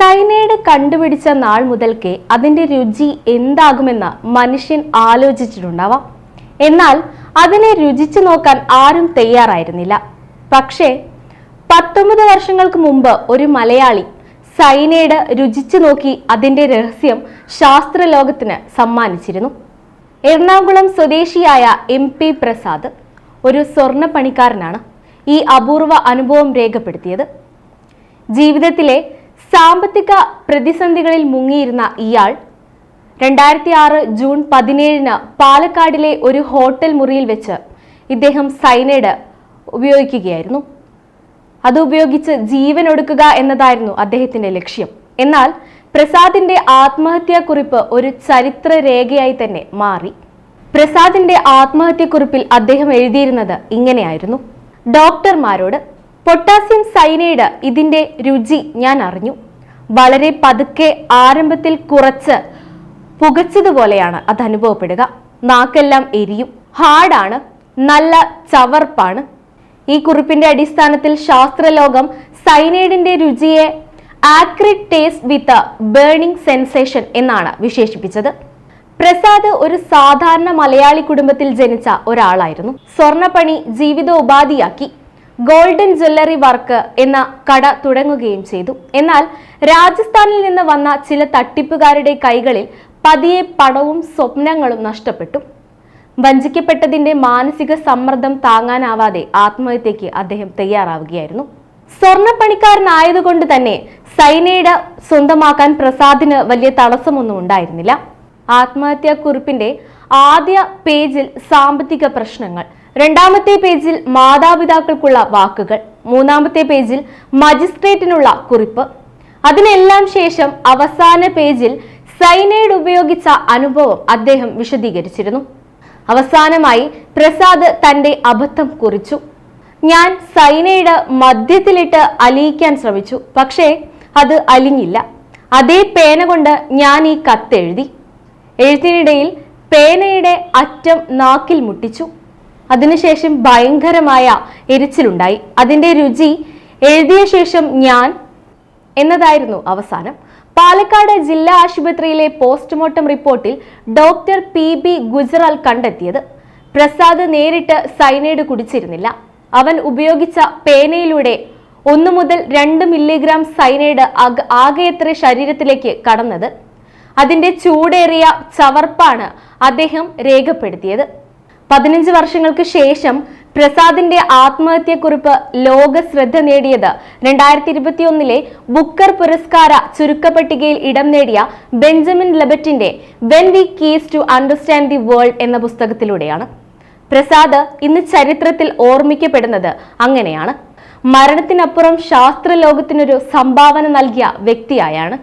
Cyanide കണ്ടുപിടിച്ച നാൾ മുതൽക്കേ അതിന്റെ രുചി എന്താകുമെന്ന് മനുഷ്യൻ ആലോചിച്ചിട്ടുണ്ടാവാം. എന്നാൽ അതിനെ രുചിച്ചു നോക്കാൻ ആരും തയ്യാറായിരുന്നില്ല. പക്ഷേ പത്തൊമ്പത് വർഷങ്ങൾക്ക് മുമ്പ് ഒരു മലയാളി സൈനൈഡ് രുചിച്ചു നോക്കി അതിന്റെ രഹസ്യം ശാസ്ത്രലോകത്തിന് സമ്മാനിച്ചിരുന്നു. എറണാകുളം സ്വദേശിയായ എം പി പ്രസാദ് ഒരു സ്വർണ പണിക്കാരനാണ് ഈ അപൂർവ അനുഭവം രേഖപ്പെടുത്തിയത്. ജീവിതത്തിലെ സാമ്പത്തിക പ്രതിസന്ധികളിൽ മുങ്ങിയിരുന്ന ഇയാൾ രണ്ടായിരത്തി ആറ് ജൂൺ പതിനേഴിന് പാലക്കാടിലെ ഒരു ഹോട്ടൽ മുറിയിൽ വെച്ച് ഇദ്ദേഹം സൈനൈഡ് ഉപയോഗിക്കുകയായിരുന്നു. അത് ഉപയോഗിച്ച് ജീവൻ ഒടുക്കുക എന്നതായിരുന്നു അദ്ദേഹത്തിന്റെ ലക്ഷ്യം. എന്നാൽ പ്രസാദിന്റെ ആത്മഹത്യാക്കുറിപ്പ് ഒരു ചരിത്ര രേഖയായി തന്നെ മാറി. പ്രസാദിന്റെ ആത്മഹത്യക്കുറിപ്പിൽ അദ്ദേഹം എഴുതിയിരുന്നത് ഇങ്ങനെയായിരുന്നു. ഡോക്ടർമാരോട് പൊട്ടാസ്യം സൈനൈഡ് ഇതിന്റെ രുചി ഞാൻ അറിഞ്ഞു. വളരെ പതുക്കെ ആരംഭത്തിൽ കുറച്ച് പുകച്ചതുപോലെയാണ് അത് അനുഭവപ്പെടുക. നാക്കെല്ലാം എരിയും. ഹാർഡാണ്. നല്ല ചവർപ്പാണ്. ഈ കുറിപ്പിന്റെ അടിസ്ഥാനത്തിൽ ശാസ്ത്രലോകം സൈനൈഡിന്റെ രുചിയെ acrid taste with burning sensation എന്നാണ് വിശേഷിപ്പിച്ചത്. പ്രസാദ് ഒരു സാധാരണ മലയാളി കുടുംബത്തിൽ ജനിച്ച ഒരാളായിരുന്നു. സ്വർണപ്പണി ജീവിതോപാധിയാക്കി ഗോൾഡൻ ജ്വല്ലറി വർക്ക് എന്ന കട തുടങ്ങുകയും ചെയ്തു. എന്നാൽ രാജസ്ഥാനിൽ നിന്ന് വന്ന ചില തട്ടിപ്പുകാരുടെ കൈകളിൽ പതിയെ പണവും സ്വപ്നങ്ങളും നഷ്ടപ്പെട്ടു. വഞ്ചിക്കപ്പെട്ടതിന്റെ മാനസിക സമ്മർദ്ദം താങ്ങാനാവാതെ ആത്മഹത്യയ്ക്ക് അദ്ദേഹം തയ്യാറാവുകയായിരുന്നു. സ്വർണപ്പണിക്കാരനായതുകൊണ്ട് തന്നെ സൈനൈഡ് സ്വന്തമാക്കാൻ പ്രസാദിന് വലിയ തടസ്സമൊന്നും ഉണ്ടായിരുന്നില്ല. ആത്മഹത്യാക്കുറിപ്പിന്റെ ആദ്യ പേജിൽ സാമ്പത്തിക പ്രശ്നങ്ങൾ രണ്ടാമത്തെ പേജിൽ മാതാപിതാക്കൾക്കുള്ള വാക്കുകൾ മൂന്നാമത്തെ പേജിൽ മജിസ്ട്രേറ്റിനുള്ള കുറിപ്പ്. അതിനെല്ലാം ശേഷം അവസാന പേജിൽ സൈനൈഡ് ഉപയോഗിച്ച അനുഭവം അദ്ദേഹം വിശദീകരിച്ചിരുന്നു. അവസാനമായി പ്രസാദ് തന്റെ അബദ്ധം കുറിച്ചു. ഞാൻ സൈനൈഡ് മദ്യത്തിലിട്ട് അലിയിക്കാൻ ശ്രമിച്ചു. പക്ഷേ അത് അലിഞ്ഞില്ല. അതേ പേന കൊണ്ട് ഞാൻ ഈ കത്തെഴുതി എഴുത്തിനിടയിൽ പേനയുടെ അറ്റം നാക്കിൽ മുട്ടിച്ചു. അതിനുശേഷം ഭയങ്കരമായ എരിച്ചിലുണ്ടായി. അതിന്റെ രുചി എഴുതിയ ശേഷം ഞാൻ എന്നതായിരുന്നു അവസാനം. പാലക്കാട് ജില്ലാ ആശുപത്രിയിലെ പോസ്റ്റ്മോർട്ടം റിപ്പോർട്ടിൽ ഡോക്ടർ പി ബി ഗുജറാൽ കണ്ടെത്തിയത്. പ്രസാദ് നേരിട്ട് സൈനൈഡ് കുടിച്ചിരുന്നില്ല. അവൻ ഉപയോഗിച്ച പേനയിലൂടെ ഒന്നു മുതൽ രണ്ട് മില്ലിഗ്രാം സൈനൈഡ് ആക- ആകെയത്ര ശരീരത്തിലേക്ക് കടന്നത്? അതിന്റെ ചൂടേറിയ ചവർപ്പാണ് അദ്ദേഹം രേഖപ്പെടുത്തിയത്. പതിനഞ്ച് വർഷങ്ങൾക്ക് ശേഷം പ്രസാദിന്റെ ആത്മഹത്യക്കുറിപ്പ് ലോക ശ്രദ്ധ നേടിയത് രണ്ടായിരത്തി ഇരുപത്തിയൊന്നിലെ ബുക്കർ പുരസ്കാര ചുരുക്കപ്പട്ടികയിൽ ഇടം നേടിയ Benjamin ലബറ്റിന്റെ when we cease to understand the world എന്ന പുസ്തകത്തിലൂടെയാണ്. പ്രസാദ് ഇന്ന് ചരിത്രത്തിൽ ഓർമ്മിക്കപ്പെടുന്നത് അങ്ങനെയാണ്. മരണത്തിനപ്പുറം ശാസ്ത്രലോകത്തിനൊരു സംഭാവന നൽകിയ വ്യക്തിയായാണ്